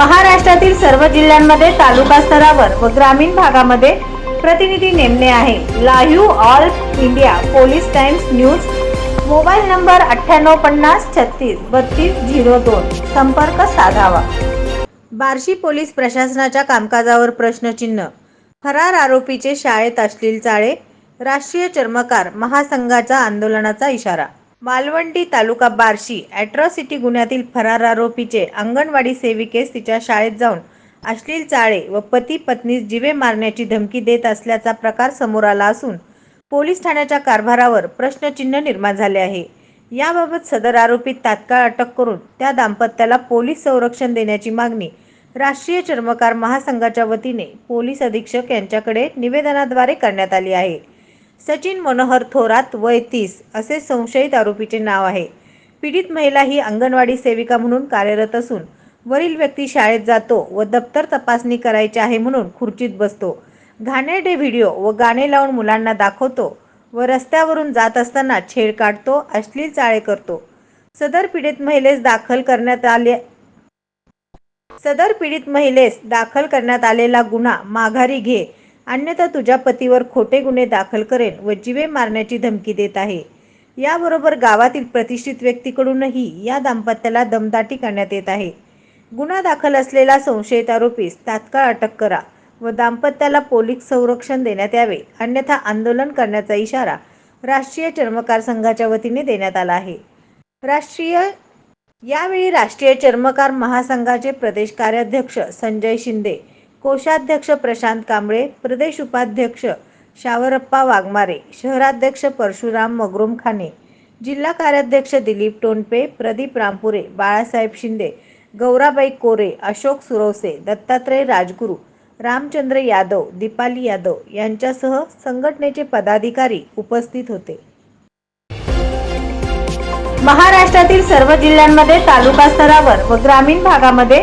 महाराष्ट्रातील सर्व जिल्ह्यांमध्ये तालुका स्तरावर व ग्रामीण भागामध्ये प्रतिनिधी नेमणे आहे. Live all India police times news. Mobile number अठ्ठ्याण्णव पन्नास छत्तीस बत्तीस झिरो दोन. संपर्क साधावा. बार्शी पोलीस प्रशासनाच्या कामकाजावर प्रश्नचिन्ह. फरार आरोपीचे शाळेत अश्लील चाळे. राष्ट्रीय चर्मकार महासंघाचा आंदोलनाचा इशारा. मालवंडी तालुका बार्शी ॲट्रॉसिटी गुन्ह्यातील फरार आरोपीचे अंगणवाडी सेविकेस तिच्या शाळेत जाऊन अश्लील चाळे व पती पत्नीस जिवे मारण्याची धमकी देत असल्याचा प्रकार समोर आला असून पोलीस ठाण्याच्या कारभारावर प्रश्नचिन्ह निर्माण झाले आहे. याबाबत सदर आरोपी तात्काळ अटक करून त्या दाम्पत्याला पोलीस संरक्षण देण्याची मागणी राष्ट्रीय चर्मकार महासंघाच्या वतीने पोलीस अधीक्षक यांच्याकडे निवेदनाद्वारे करण्यात आली आहे. सचिन मनोहर थोरात वय तीस असे संशयित आरोपीचे नाव आहे. पीडित महिला ही अंगणवाडी सेविका म्हणून कार्यरत असून वरील व्यक्ती शाळेत जातो व दप्तर तपासणी करायची आहे म्हणून खुर्चीत बसतो. घाणेरडे व्हिडिओ व गाणे लावून मुलांना दाखवतो व रस्त्यावरून जात असताना छेड काढतो अश्लील चाळे करतो. सदर पीडित महिलेस दाखल करण्यात आले सदर पीडित महिलेस दाखल करण्यात आलेला गुन्हा माघारी घे अन्यथा तुझ्या पतीवर खोटे गुन्हे दाखल करेन व जीवे मारण्याची धमकी देत आहे. याबरोबर गावातील प्रतिष्ठित व्यक्तीकडूनही या दाम्पत्याला दमदाटी करण्यात येत आहे. गुन्हा दाखल असलेला संशयित आरोपीस तात्काळ अटक करा व दाम्पत्याला पोलीस संरक्षण देण्यात यावे अन्यथा आंदोलन करण्याचा इशारा राष्ट्रीय चर्मकार संघाच्या वतीने देण्यात आला आहे. राष्ट्रीय यावेळी राष्ट्रीय चर्मकार महासंघाचे प्रदेश कार्याध्यक्ष संजय शिंदे कोषाध्यक्ष प्रशांत कांबळे प्रदेश उपाध्यक्ष शावरप्पा वाघमारे शहराध्यक्ष परशुराम मगरुम खाने जिल्हा कार्याध्यक्ष दिलीप टोनपे प्रदीप रामपुरे बाळासाहेब शिंदे गौराबाई कोरे अशोक सुरवसे दत्तात्रय राजगुरू रामचंद्र यादव दीपाली यादव यांच्यासह संघटनेचे पदाधिकारी उपस्थित होते. महाराष्ट्रातील सर्व जिल्ह्यांमध्ये तालुका स्तरावर व ग्रामीण भागामध्ये